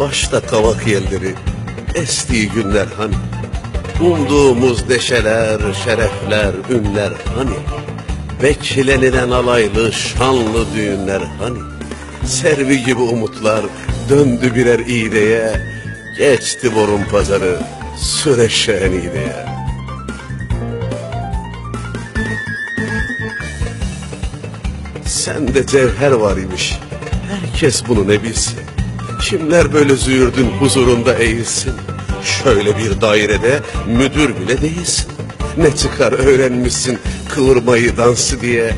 Başta kavak yelleri, estiği günler hani. Umduğumuz deşeler, şerefler, ünler hani. Beklenilen alaylı, şanlı düğünler hani. Servi gibi umutlar döndü birer iğneye. Geçti borun pazarı, süreşen iğneye. Sende cevher var imiş. Herkes bunu ne bilsin. Kimler böyle züğürdün huzurunda eğilsin. Şöyle bir dairede müdür bile değilsin. Ne çıkar öğrenmişsin kıvırmayı dansı diye.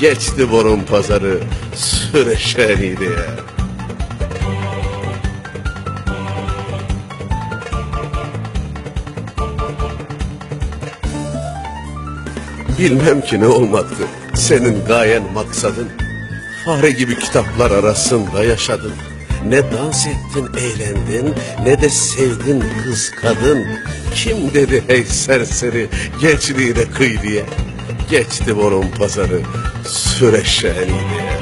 Geçti borun pazarı süreşen diye. Bilmem ki ne olmaktı senin gayen maksadın. Fare gibi kitaplar arasında yaşadın. Ne dans ettin eğlendin ne de sevdin kız kadın. Kim dedi hey serseri gençliğine kıy diye. Geçti borun pazarı süreşen diye.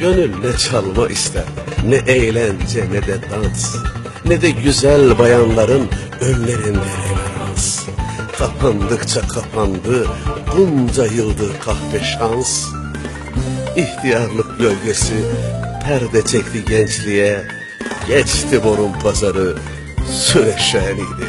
Gönül ne çalma ister, ne eğlence ne de dans, ne de güzel bayanların önlerinde. Kapandıkça kapandı, bunca yıldır kahpe şans. İhtiyarlık gölgesi perde çekti gençliğe, geçti borun pazarı süreşeniydi.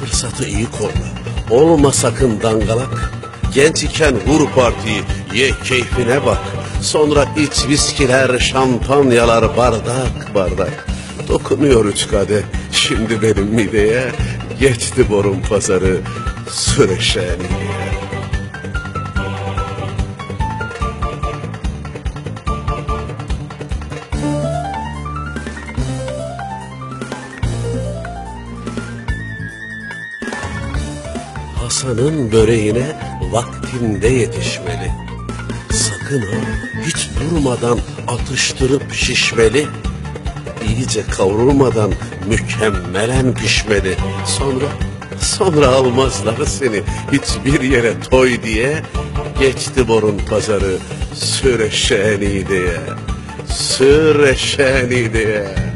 Fırsatı iyi kolla. Olma sakın dangalak. Genç iken vur partiyi, ye keyfine bak. Sonra iç viskiler, şampanyalar bardak bardak. Dokunuyor üç kadeh, şimdi benim mideye. Geçti borun pazarı, süreşeniye. Hasan'ın böreğine vaktinde yetişmeli. Sakın ha hiç durmadan atıştırıp şişmeli. İyice kavrulmadan mükemmelen pişmeli. Sonra sonra almazlar seni hiçbir yere toy diye. Geçti borun pazarı süreşeni diye. Süreşeni diye.